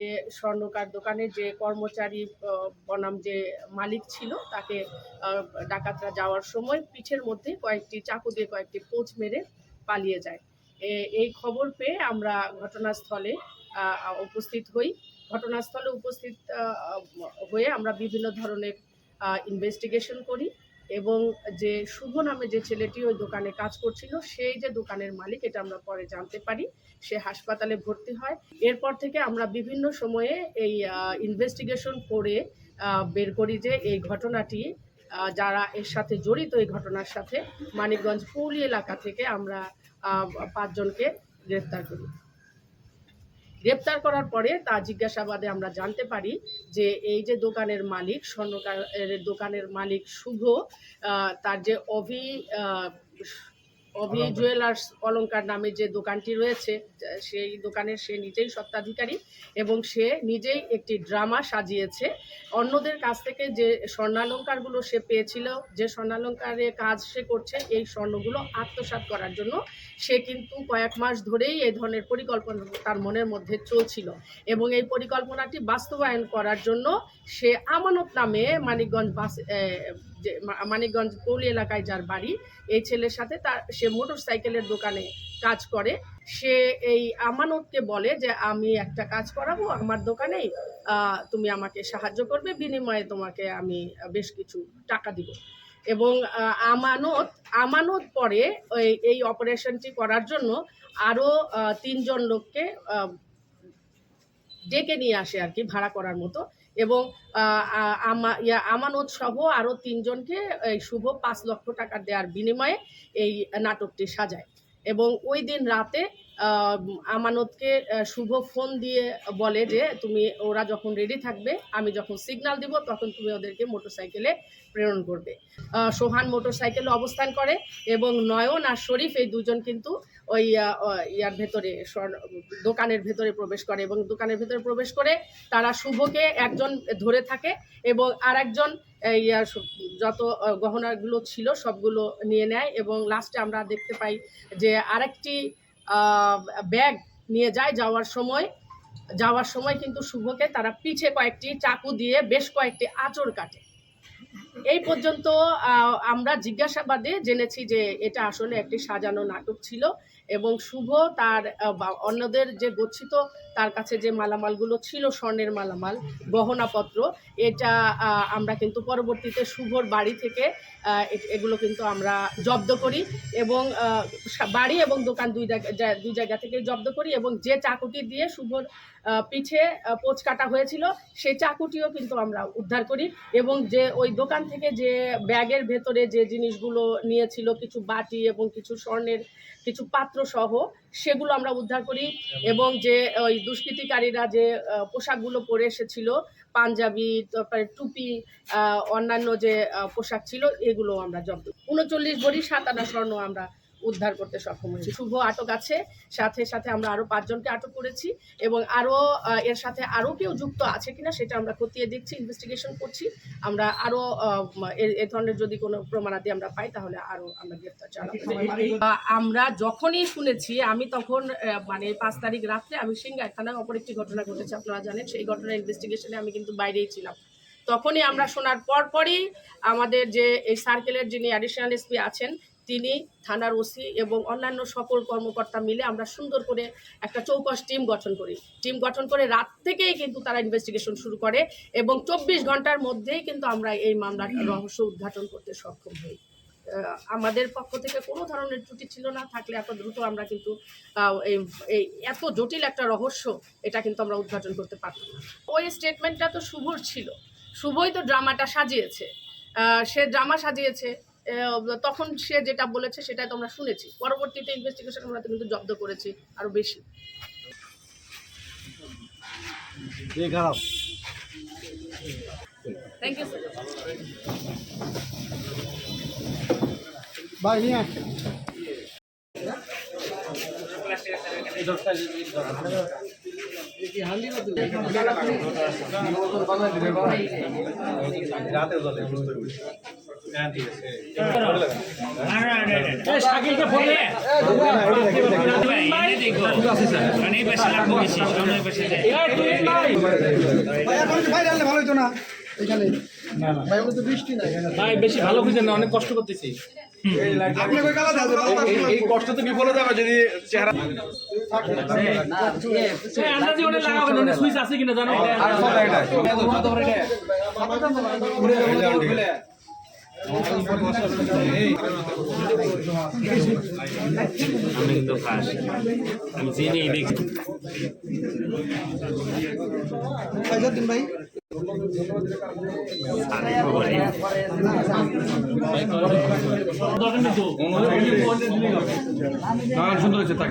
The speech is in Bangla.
যে স্বর্ণকার দোকানের যে কর্মচারী বনাম যে মালিক ছিল, তাকে ডাকাতরা যাওয়ার সময় পিঠের মধ্যে কয়েকটি, চাকু দিয়ে কয়েকটি পোচ মেরে পালিয়ে যায়। এই খবর পেয়ে আমরা ঘটনাস্থলে উপস্থিত হই। ঘটনাস্থলে উপস্থিত হয়ে আমরা বিভিন্ন ধরনের ইনভেস্টিগেশন করি। এবং যে শুভ নামে যে ছেলেটি ওই দোকানে কাজ করছিল, সেই যে দোকানের মালিক, এটা আমরা পরে জানতে পারি। সে হাসপাতালে ভর্তি হয়। এরপর থেকে আমরা বিভিন্ন সময়ে এই ইনভেস্টিগেশন করে বের করি যে এই ঘটনাটি যারা এর সাথে জড়িত এই ঘটনার সাথে, মানিকগঞ্জ পৌলি এলাকা থেকে আমরা পাঁচজনকে গ্রেফতার করি। গ্রেপ্তার করার পরে তা জিজ্ঞাসাবাদে আমরা জানতে পারি যে এই যে দোকানের মালিক স্বর্ণকার দোকানের মালিক শুভ তার যে অভি অভি জুয়েলার্স অলঙ্কার নামে যে দোকানটি রয়েছে সেই দোকানের সে নিজেই সত্ত্বাধিকারী এবং সে নিজেই একটি ড্রামা সাজিয়েছে। অন্যদের কাছ থেকে যে স্বর্ণালঙ্কারগুলো সে পেয়েছিল যে স্বর্ণালঙ্কারে কাজ সে করছে এই স্বর্ণগুলো আত্মসাৎ করার জন্য সে কিন্তু কয়েক মাস ধরেই এই ধরনের পরিকল্পনা তার মনের মধ্যে চলছিল এবং এই পরিকল্পনাটি বাস্তবায়ন করার জন্য সে আমানত নামে মানিকগঞ্জ বাস যে মানিকগঞ্জ পৌলি এলাকায় যার বাড়ি এই ছেলের সাথে তার সে মোটর সাইকেলের দোকানে কাজ করে, সে এই আমানতকে বলে যে, আমি একটা কাজ করাবো আমার দোকানেই তুমি আমাকে সাহায্য করবে, বিনিময়ে তোমাকে আমি বেশ কিছু টাকা দিব। এবং আমানত আমানত পরে ওই এই অপারেশনটি করার জন্য আরও তিনজন লোককে ডেকে নিয়ে আসে আর কি, ভাড়া করার মতো। এবং আমা- আমানত সহ আরও তিনজনকে এই শুভ পাঁচ লক্ষ টাকা দেওয়ার বিনিময়ে এই নাটকটি সাজায়। এবং ওই দিন রাতে আমানতকে শুভ ফোন দিয়ে বলে যে তুমি, ওরা যখন রেডি থাকবে, আমি যখন সিগন্যাল দিব, তখন তুমি ওদেরকে মোটরসাইকেলে প্রেরণ করবে। সোহান মোটরসাইকেলে অবস্থান করে এবং নয়ন আর শরীফ এই দুজন কিন্তু ওই ইয়ার ভেতরে দোকানের ভেতরে প্রবেশ করে এবং দোকানের ভেতরে প্রবেশ করে তারা শুভকে একজন ধরে থাকে এবং আর একজন যত গহনাগুলো ছিল সবগুলো নিয়ে নেয় এবং লাস্টে আমরা দেখতে পাই যে আরেকটি ব্যাগ নিয়ে যায় যাওয়ার সময়। যাওয়ার সময় কিন্তু শুভকে তারা পিছে কয়েকটি চাকু দিয়ে বেশ কয়েকটি আচর কাটে। এই পর্যন্ত আমরা জিজ্ঞাসাবাদে জেনেছি যে এটা আসলে একটি সাজানো নাটক ছিল। এবং শুভ তার অন্যদের যে গচ্ছিত, তার কাছে যে মালামালগুলো ছিল, স্বর্ণের মালামাল, গহনাপত্র, এটা আমরা কিন্তু পরবর্তীতে শুভর বাড়ি থেকে এগুলো কিন্তু আমরা জব্দ করি এবং বাড়ি এবং দোকান দুই জায়গা দুই জায়গা থেকে জব্দ করি এবং যে চাকুটি দিয়ে শুভর পিঠে পোঁচ কাটা হয়েছিল সেই চাকুটিও কিন্তু আমরা উদ্ধার করি এবং যে ওই দোকান থেকে যে ব্যাগের ভেতরে যে জিনিসগুলো নিয়েছিল, কিছু বাটি এবং কিছু স্বর্ণের, কিছু পাত্র সহ সেগুলো আমরা উদ্ধার করি এবং যে ওই দুষ্কৃতিকারীরা যে পোশাকগুলো পরে এসেছিল পাঞ্জাবি তারপরে টুপি অন্যান্য যে পোশাক ছিল এগুলো আমরা জব্দ উনচল্লিশ ভরি সাত আনা স্বর্ণ আমরা উদ্ধার করতে সক্ষম হয়েছি। শুভ আটক আছে সাথে সাথে আমরা আরও পাঁচজনকে আটক করেছি এবং আরও এর সাথে আরও কেউ যুক্ত আছে কিনা সেটা আমরা খতিয়ে দেখছি ইনভেস্টিগেশন করছি। আমরা আরও এ ধরনের যদি কোনো প্রমাণাদি আমরা পাই তাহলে আরও আমরা গ্রেপ্তার চালাবো। আমরা যখনই শুনেছি আমি তখন মানে পাঁচ তারিখ রাত্রে আমি সিংগাই থানায় অপর একটি ঘটনা ঘটেছে আপনারা জানেন সেই ঘটনার ইনভেস্টিগেশনে আমি কিন্তু বাইরেই ছিলাম। তখনই আমরা শোনার পরপরই আমাদের যে এই সার্কেলের যিনি অ্যাডিশনাল এসপি আছেন তিনি, থানার ওসি এবং অন্যান্য সকল কর্মকর্তা মিলে আমরা সুন্দর করে একটা চৌকস টিম গঠন করি। টিম গঠন করে রাত থেকেই কিন্তু তারা ইনভেস্টিগেশন শুরু করে এবং চব্বিশ ঘণ্টার মধ্যেই কিন্তু আমরা এই মামলার রহস্য উদ্ঘাটন করতে সক্ষম হই। আমাদের পক্ষ থেকে কোনো ধরনের ত্রুটি ছিল না, থাকলে এত দ্রুত আমরা কিন্তু এই এত জটিল একটা রহস্য এটা কিন্তু আমরা উদ্ঘাটন করতে পারতাম না। ওই স্টেটমেন্টটা তো শুভর ছিল। শুভই তো ড্রামাটা সাজিয়েছে। সে ড্রামা সাজিয়েছে। তখন সে যেটা বলেছে সেটাই তোমরা শুনেছি। পরবর্তীতে ইনভেস্টিগেশন আমরা তো কিন্তু জব্দ করেছি আরও বেশি। ये থ্যাংক ইউ ভাই নিয়ে আসছে রাতে অনেক কষ্ট করতেছি এই কষ্ট তো বিফলে যাবে যদি চেহারা সুইচ আছে কিনা জানো আমি কিন্তু ফার্স্ট আমি চিনি দরকার নেই সুন্দর হয়েছে তাক